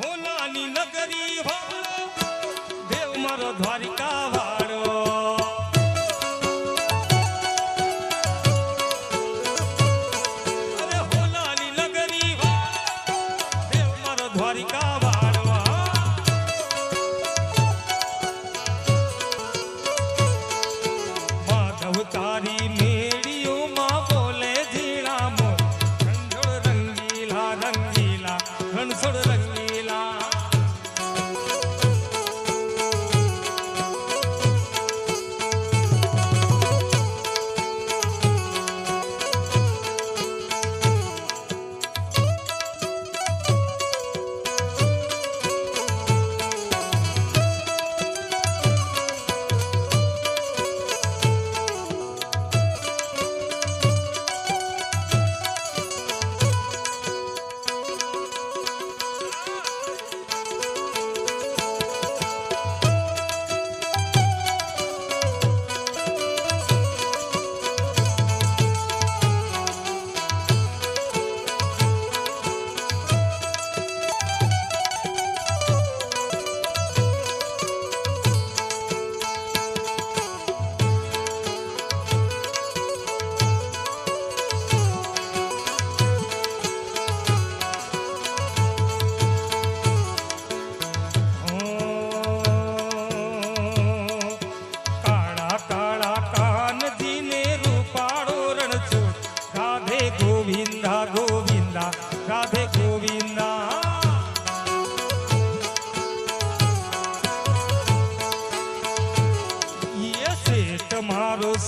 હોનાની નગરી વાળો દેવ મારો દ્વારિકા વાળો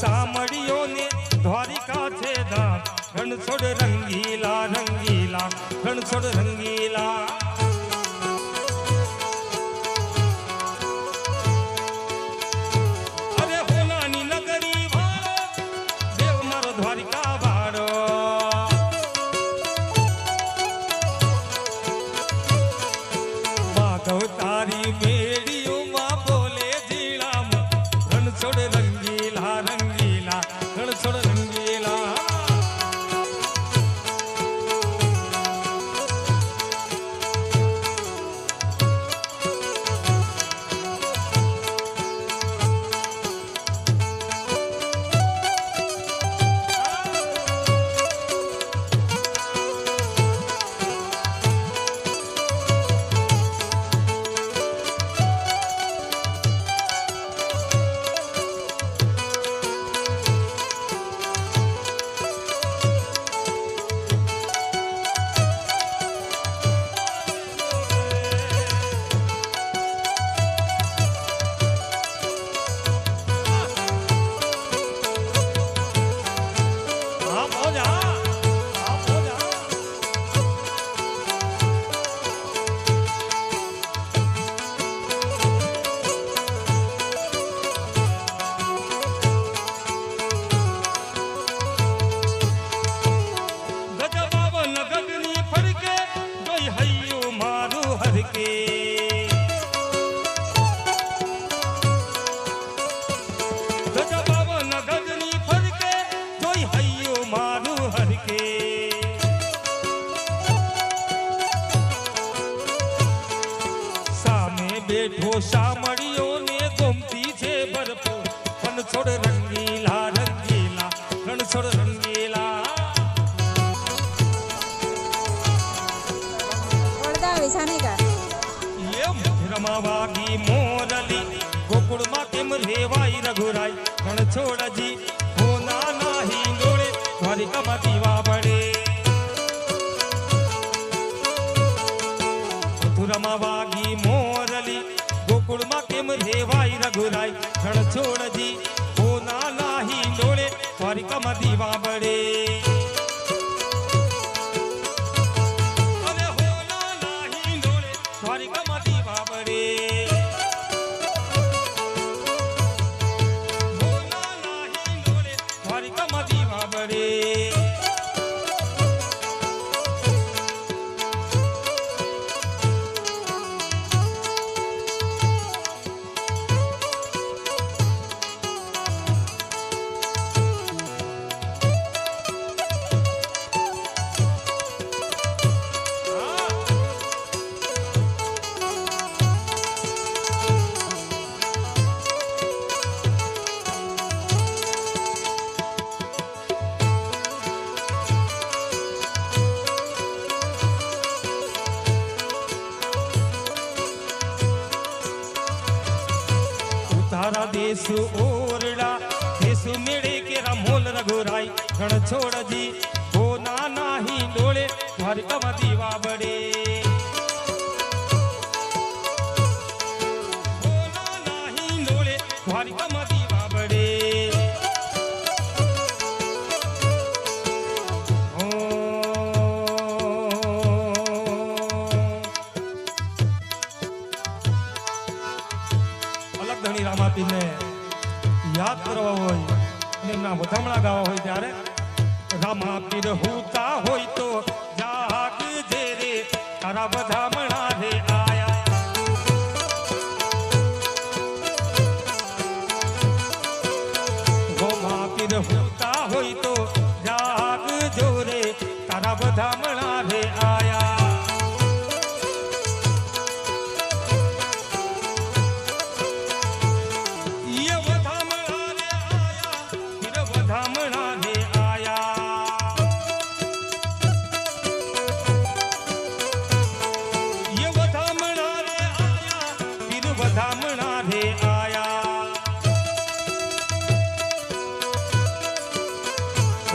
મારો સામે બેઠો સામળીઓ ને ગોમતી છે ભરપૂર રણછોડ રંગીલા રંગીલા, રણછોડ રંગીલા. પડદા વિછાને કા એમ રમાવાગી મોરલી. ગોકુળમાં કેમ રેવાય રઘુરાય? રણછોડજી હોના નાહી ડોળે દ્વારિકામાં દીવા પડે રમાવાગી વાગી મોરલી. ગોકુળમાં કેમ રેવાય રઘુરાય? રણછોડજી હોના નાહી ડોળે દ્વારિકામાં દીવા પડે દેસુ ઓરડા દેસુ મેળે કે રમોલ રઘુરાઈ ગણ છોડજી હો ના નાહી ડોળે, દ્વારકામાં દીવા બડે ધણી યાદ કરવા હોય એમના વધામણા ગાવા હોય ત્યારે રામાપીર હુતા હોય તો જાગજે રે, તારા વધામણા રે આયા. ગોમાપીર હુતા હોય તો જાગજો રે, તારા વધામણા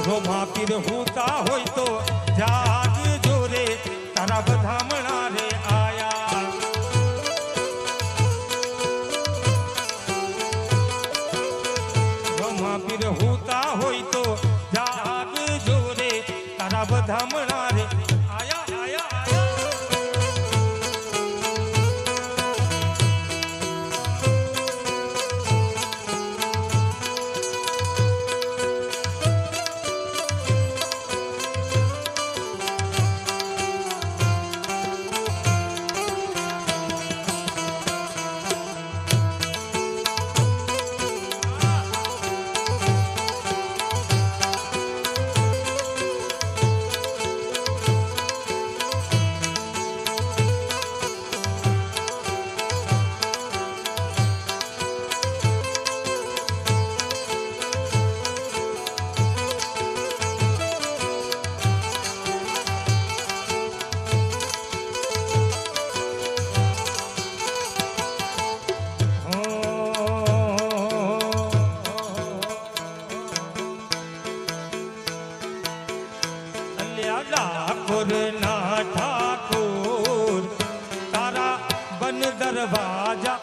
રોમા પીર હુતા હોય ડાકોર ના ઠાકોર તારા બન દરવાજા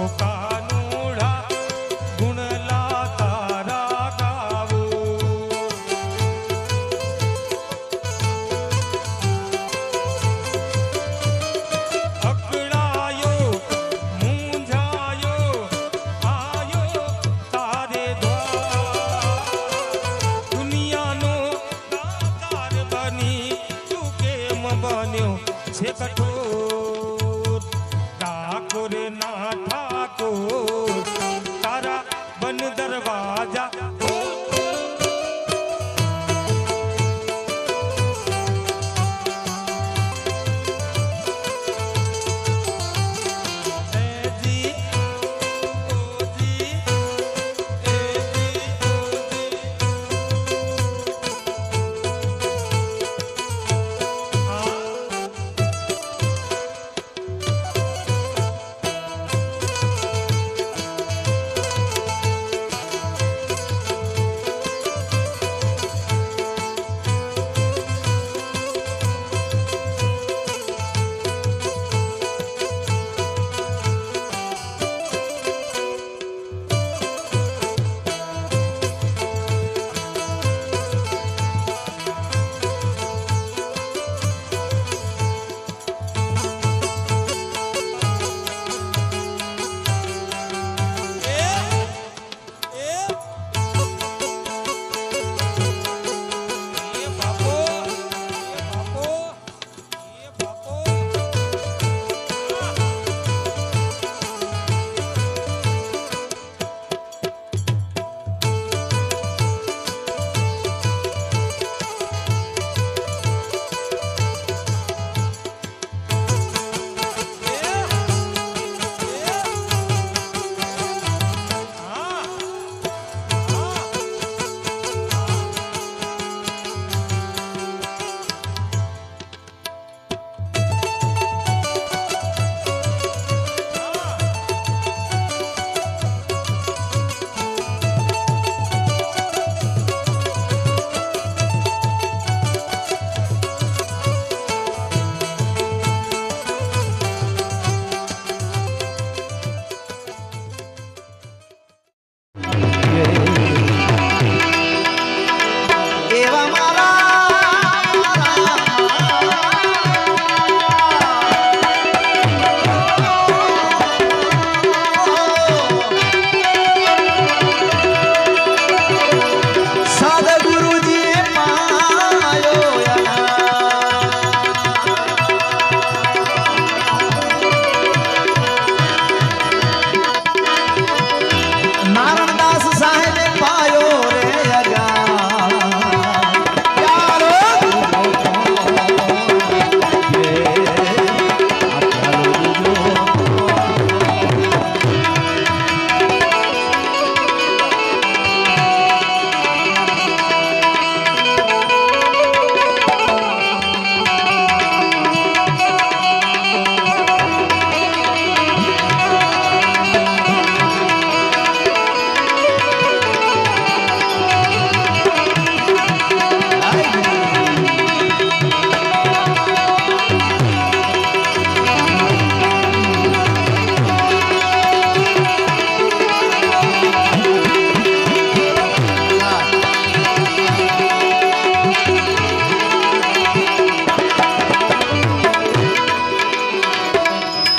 boca.